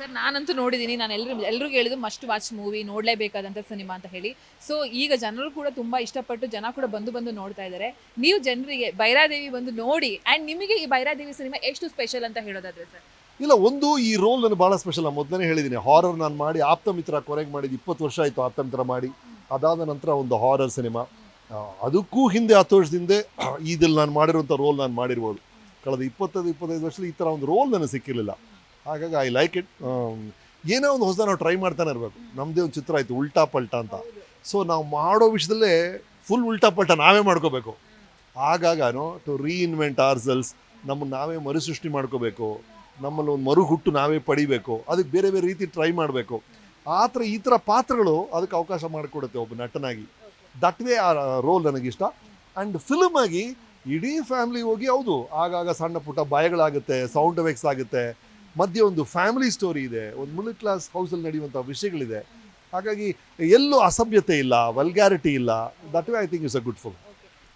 Sir, ನಾನಂತೂ ನೋಡಿದ್ದೀನಿ ನಾನು ಎಲ್ಲರೂ ಎಲ್ರಿಗೂ ಹೇಳಿದ್ದು ಮಸ್ಟ್ ವಾಚ್ ಮೂವಿ ನೋಡಲೇಬೇಕಾದಂಥ ಸಿನಿಮಾ ಅಂತ ಹೇಳಿ. ಸೊ ಈಗ ಜನರು ಕೂಡ ತುಂಬ ಇಷ್ಟಪಟ್ಟು, ಜನ ಕೂಡ ಬಂದು ಬಂದು ನೋಡ್ತಾ ಇದ್ದಾರೆ ನೀವು ಜನರಿಗೆ ಬೈರಾದೇವಿ ಬಂದು ನೋಡಿ ಆ್ಯಂಡ್ ನಿಮಗೆ ಈ ಬೈರಾದೇವಿ ಸಿನಿಮಾ ಎಷ್ಟು ಸ್ಪೆಷಲ್ ಅಂತ ಹೇಳೋದಾದ್ರೆ ಸರ್? ಇಲ್ಲ, ಒಂದು ಈ ರೋಲ್ ನನಗೆ ಭಾಳ ಸ್ಪೆಷಲ್ ನಾನು ಮೊದಲನೇ ಹೇಳಿದ್ದೀನಿ ಹಾರರ್ ನಾನು ಮಾಡಿ ಆಪ್ತ ಮಿತ್ರ ಕೊನೆಗೆ ಮಾಡಿದ್ದು ಇಪ್ಪತ್ತು ವರ್ಷ ಆಯಿತು ಆಪ್ತ ಮಿತ್ರ ಮಾಡಿ. ಅದಾದ ನಂತರ ಒಂದು ಹಾರರ್ ಸಿನಿಮಾ ಅದಕ್ಕೂ ಹಿಂದೆ, ಹತ್ತು ವರ್ಷದಿಂದ ಇದಲ್ಲಿ ನಾನು ಮಾಡಿರುವಂಥ ರೋಲ್ ನಾನು ಮಾಡಿರ್ಬೋದು. ಕಳೆದ ಇಪ್ಪತ್ತೈದು ಇಪ್ಪತ್ತೈದು ವರ್ಷದಲ್ಲಿ ಈ ಥರ ಒಂದು ರೋಲ್ ನನಗೆ ಸಿಕ್ಕಿರಲಿಲ್ಲ. ಹಾಗಾಗಿ ಐ ಲೈಕ್ ಇಟ್ ಏನೋ ಒಂದು ಹೊಸದ ನಾವು ಟ್ರೈ ಮಾಡ್ತಾನೆ ಇರಬೇಕು. ನಮ್ಮದೇ ಒಂದು ಚಿತ್ರ ಆಯಿತು, ಉಲ್ಟಾ ಪಲ್ಟಾ ಅಂತ. ಸೊ ನಾವು ಮಾಡೋ ವಿಷಯದಲ್ಲೇ ಫುಲ್ ಉಲ್ಟಾ ಪಲ್ಟಾ ನಾವೇ ಮಾಡ್ಕೋಬೇಕು. ಆಗಾಗನೋ ಟು ರೀಇನ್ವೆಂಟ್ ಆರ್ಸಲ್ಸ್ ನಮ್ಮನ್ನು ನಾವೇ ಮರುಸೃಷ್ಟಿ ಮಾಡ್ಕೋಬೇಕು. ನಮ್ಮಲ್ಲಿ ಒಂದು ಮರು ಹುಟ್ಟು ನಾವೇ ಪಡಿಬೇಕು. ಅದಕ್ಕೆ ಬೇರೆ ಬೇರೆ ರೀತಿ ಟ್ರೈ ಮಾಡಬೇಕು. ಆ ಥರ ಈ ಥರ ಪಾತ್ರಗಳು ಅದಕ್ಕೆ ಅವಕಾಶ ಮಾಡಿಕೊಡುತ್ತೆ ಒಬ್ಬ ನಟನಾಗಿ. ದಟ್ ವೇ ಆ ರೋಲ್ ನನಗಿಷ್ಟ ಆ್ಯಂಡ್ ಫಿಲ್ಮ್ ಆಗಿ ಇಡೀ ಫ್ಯಾಮಿಲಿ ಹೋಗಿ ಹೌದು. ಆಗಾಗ ಸಣ್ಣ ಪುಟ್ಟ ಬಾಯಗಳಾಗುತ್ತೆ ಸೌಂಡ್ ಎಫೆಕ್ಟ್ಸ್ ಆಗುತ್ತೆ. ಮಧ್ಯೆ ಒಂದು ಫ್ಯಾಮಿಲಿ ಸ್ಟೋರಿ ಇದೆ. ಒಂದು ಮಿಡಲ್ ಕ್ಲಾಸ್ ಹೌಸಲ್ಲಿ ನಡೆಯುವಂಥ ವಿಷಯಗಳಿದೆ. ಹಾಗಾಗಿ ಎಲ್ಲೂ ಅಸಭ್ಯತೆ ಇಲ್ಲ ವಲ್ಗಾರಿಟಿ ಇಲ್ಲ. That way I think is a good full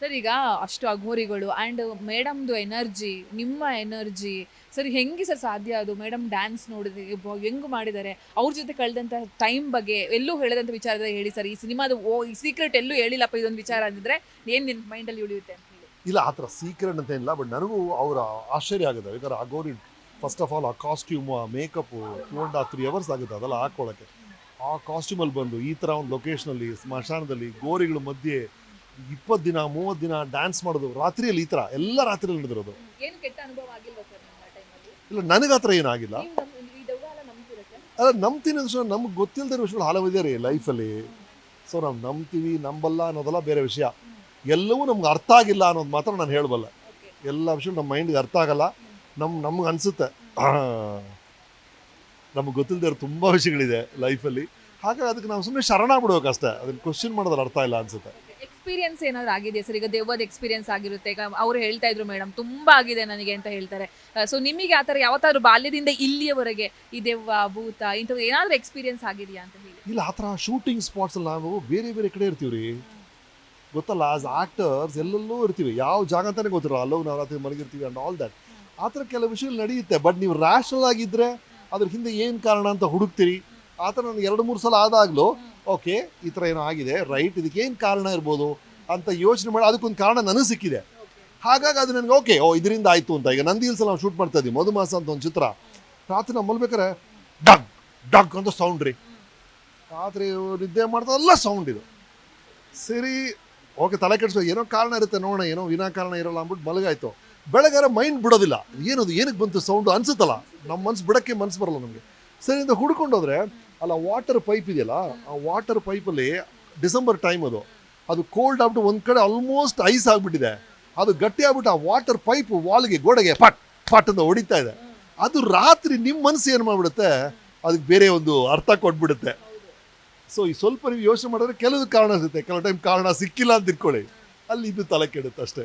sir ಈಗ ಅಷ್ಟು ಅಘೋರಿಗಳು ಆ್ಯಂಡ್ ಮೇಡಮ್ದು ಎನರ್ಜಿ ನಿಮ್ಮ ಎನರ್ಜಿ ಸರ್ ಹೆಂಗೆ ಸರ್ ಸಾಧ್ಯ ಅದು? ಮೇಡಮ್ ಡ್ಯಾನ್ಸ್ ನೋಡಿದ್ರೆ ಹೆಂಗೆ ಮಾಡಿದ್ದಾರೆ? ಅವ್ರ ಜೊತೆ ಕಳೆದಂಥ ಟೈಮ್ ಬಗ್ಗೆ ಎಲ್ಲೂ ಹೇಳದಂಥ ವಿಚಾರದ ಹೇಳಿ ಸರ್ ಈ ಸಿನಿಮಾದ ಓ ಈ ಸೀಕ್ರೆಟ್ ಎಲ್ಲೂ ಹೇಳಿಲ್ಲಪ್ಪ ಇದೊಂದು ವಿಚಾರ ಅಂದಿದ್ರೆ ಏನು ನಿನ್ನ ಮೈಂಡಲ್ಲಿ ಉಳಿಯುತ್ತೆ ಅಂತ ಹೇಳಿ? ಇಲ್ಲ ಆ ಥರ ಸೀಕ್ರೆಟ್ ಅಂತ ಇಲ್ಲ ಬಟ್ ನನಗೂ ಅವರ ಆಶ್ಚರ್ಯ ಆಗುತ್ತೆ ಯಾಕಂದ್ರೆ ಅಗೋರಿ ಫಸ್ಟ್ ಆಫ್ ಆಲ್ ಆ ಕಾಸ್ಟ್ಯೂಮು ಆ ಮೇಕಪ್ಪು ಟೂ ಆ್ಯಂಡ್ ಆ ತ್ರೀ ಅವರ್ಸ್ ಆಗುತ್ತೆ ಅದೆಲ್ಲ ಹಾಕ್ಕೊಳ್ಳೋಕ್ಕೆ ಆ ಕಾಸ್ಟ್ಯೂಮಲ್ಲಿ ಬಂದು ಈ ಥರ ಒಂದು ಲೊಕೇಶನಲ್ಲಿ ಸ್ಮಶಾನದಲ್ಲಿ ಗೋರಿಗಳ ಮಧ್ಯೆ ಇಪ್ಪತ್ತು ದಿನ ಮೂವತ್ತು ದಿನ ಡ್ಯಾನ್ಸ್ ಮಾಡೋದು ರಾತ್ರಿಯಲ್ಲಿ ಈ ಥರ ಎಲ್ಲ ರಾತ್ರಿಯಲ್ಲಿ ನಡೆದಿರೋದು. ಇಲ್ಲ ನನಗೆ ಆ ಥರ ಏನಾಗಿಲ್ಲ ಅಲ್ಲ ನಂಬ್ತೀನಿ ಅನ್ಸೋ ನಮ್ಗೆ ಗೊತ್ತಿಲ್ಲದ ವಿಷಯಗಳು ಹಲವಿದೆ ರೀ ಲೈಫಲ್ಲಿ ಸೊ ನಾವು ನಂಬ್ತೀವಿ ನಂಬಲ್ಲ ಅನ್ನೋದೆಲ್ಲ ಬೇರೆ ವಿಷಯ. ಎಲ್ಲವೂ ನಮ್ಗೆ ಅರ್ಥ ಆಗಿಲ್ಲ ಅನ್ನೋದು ಮಾತ್ರ ನಾನು ಹೇಳಬಲ್ಲ. ಎಲ್ಲ ವಿಷಯ ನಮ್ಮ ಮೈಂಡ್ಗೆ ಅರ್ಥ ಆಗಲ್ಲ. ನಮ್ಮ ನಮ್ಗೆ ಅನಿಸುತ್ತೆ. ನಮ್ಗೆ ಗೊತ್ತಿಲ್ಲದೆ ಅವ್ರು ತುಂಬ ವಿಷಯಗಳಿದೆ ಲೈಫಲ್ಲಿ. ಹಾಗಾಗಿ ಅದಕ್ಕೆ ನಾವು ಸುಮ್ಮನೆ ಶರಣ ಅಷ್ಟೇ. ಅದನ್ನ ಕ್ವಶನ್ ಮಾಡೋದ್ರ ಅರ್ಥ ಇಲ್ಲ ಅನ್ಸುತ್ತೆ. ಎಕ್ಸ್ಪೀರಿಯನ್ಸ್ ಏನಾದ್ರು ಆಗಿದೆಯಾ ಸರ್? ಈಗ ದೆವ್ವದ ಎಕ್ಸ್ಪೀರಿಯನ್ಸ್ ಆಗಿರುತ್ತೆ. ಈಗ ಅವ್ರು ಹೇಳ್ತಾ ಇದ್ರು ಮೇಡಮ್ ತುಂಬಾ ಆಗಿದೆ ನನಗೆ ಅಂತ ಹೇಳ್ತಾರೆ. ಸೊ ನಿಮಗೆ ಆ ಥರ ಯಾವತ್ತಾದ್ರು ಬಾಲ್ಯದಿಂದ ಇಲ್ಲಿಯವರೆಗೆ ಈ ದೆವ್ವ ಭೂತ ಇಂಥದ್ದು ಏನಾದರೂ ಎಕ್ಸ್ಪೀರಿಯನ್ಸ್ ಆಗಿದೆಯಾ ಅಂತ ಹೇಳಿ. ಇಲ್ಲ ಆ ಥರ ಶೂಟಿಂಗ್ ಸ್ಪಾಟ್ಸಲ್ಲಿ ನಾವು ಬೇರೆ ಬೇರೆ ಕಡೆ ಇರ್ತೀವಿ ರೀ ಗೊತ್ತಲ್ಲ ಆಸ್ ಆಕ್ಟರ್ಸ್ ಎಲ್ಲೆಲ್ಲೂ ಇರ್ತೀವಿ. ಯಾವ ಜಾಗ ಅಂತಾನೆ ಗೊತ್ತಿರೋ ನಾವು ರಾತ್ರಿ ಮಲಗಿರ್ತೀವಿ ಅಂಡ್ ಆಲ್ ದಟ್ ಆ ಥರ ಕೆಲವು ವಿಷಯಗಳು ನಡೆಯುತ್ತೆ. ಬಟ್ ನೀವು ರ್ಯಾಷನಲ್ ಆಗಿದ್ದರೆ ಅದ್ರ ಹಿಂದೆ ಏನು ಕಾರಣ ಅಂತ ಹುಡುಕ್ತೀರಿ? ಆ ಥರ ನನಗೆ ಎರಡು, ಮೂರು ಸಲ ಆದಾಗಲೂ ಓಕೆ ಈ ಥರ ಏನೋ ಆಗಿದೆ ರೈಟ್ ಇದಕ್ಕೆ ಏನು ಕಾರಣ ಇರ್ಬೋದು ಅಂತ ಯೋಚನೆ ಮಾಡಿ ಅದಕ್ಕೊಂದು ಕಾರಣ ನನಗೆ ಸಿಕ್ಕಿದೆ. ಹಾಗಾಗಿ ಅದು ನನಗೆ ಓಕೆ ಓ, ಇದರಿಂದ ಆಯಿತು ಅಂತ. ಈಗ ನಂದಿ ಹಿಲ್ಸಲ್ಲಿ ನಾವು ಶೂಟ್ ಮಾಡ್ತಾ ಇದ್ದೀವಿ ಮಧುಮಾಸ ಅಂತ ಒಂದು ಚಿತ್ರ. ರಾತ್ರಿ ನಾವು ಮಲ್ಬೇಕಾರೆ ಡಗ್ ಡಗ್ ಅಂತ ಸೌಂಡ್ ರೀ. ರಾತ್ರಿ ನಿದ್ದೆ ಮಾಡ್ತಾರಲ್ಲ ಸೌಂಡ್ ಇದು. ಸರಿ ಓಕೆ ತಲೆ ಕೆಡಿಸೋ ಏನೋ ಕಾರಣ ಇರುತ್ತೆ ನೋಡೋಣ, ಏನೋ ವಿನಾಕಾರಣ ಇರೋಲ್ಲ ಅಂದ್ಬಿಟ್ಟು ಮಲಗಾಯ್ತು. ಬೆಳಗಾರ ಮೈಂಡ್ ಬಿಡೋದಿಲ್ಲ. ಏನದು, ಏನಕ್ಕೆ ಬಂತು ಸೌಂಡ್ ಅನ್ಸುತ್ತಲ್ಲ? ನಮ್ಮ ಮನ್ಸು ಬಿಡೋಕ್ಕೆ ಮನ್ಸು ಬರಲ್ಲ ನಮಗೆ. ಸರಿ, ಇಂದ ಹುಡ್ಕೊಂಡೋದ್ರೆ ಅಲ್ಲ ವಾಟರ್ ಪೈಪ್ ಇದೆಯಲ್ಲ, ಆ ವಾಟರ್ ಪೈಪಲ್ಲಿ ಡಿಸೆಂಬರ್ ಟೈಮ್ ಅದು ಅದು ಕೋಲ್ಡ್ ಆಗ್ಬಿಟ್ಟು ಒಂದು ಕಡೆ ಆಲ್ಮೋಸ್ಟ್ ಐಸ್ ಆಗಿಬಿಟ್ಟಿದೆ. ಅದು ಗಟ್ಟಿ ಆ ವಾಟರ್ ಪೈಪ್ ವಾಲ್ಗೆ ಗೋಡೆಗೆ ಪಟ್ ಪಟ್ ಅಂತ ಹೊಡಿತಾ ಇದೆ. ಅದು ರಾತ್ರಿ ನಿಮ್ಮ ಮನಸ್ಸು ಏನು ಮಾಡಿಬಿಡುತ್ತೆ? ಅದಕ್ಕೆ ಬೇರೆ ಒಂದು ಅರ್ಥ ಕೊಟ್ಬಿಡುತ್ತೆ. ಸೊ ಈ ಸ್ವಲ್ಪ ನೀವು ಯೋಚನೆ ಮಾಡಿದ್ರೆ ಕೆಲವು ಕಾರಣ ಸಿಗುತ್ತೆ. ಕೆಲವು ಟೈಮ್ ಕಾರಣ ಸಿಕ್ಕಿಲ್ಲ ಅಂತ ಇಟ್ಕೊಳ್ಳಿ ಅಲ್ಲಿ ಇದು ತಲೆ ಕೆಡುತ್ತೆ ಅಷ್ಟೇ.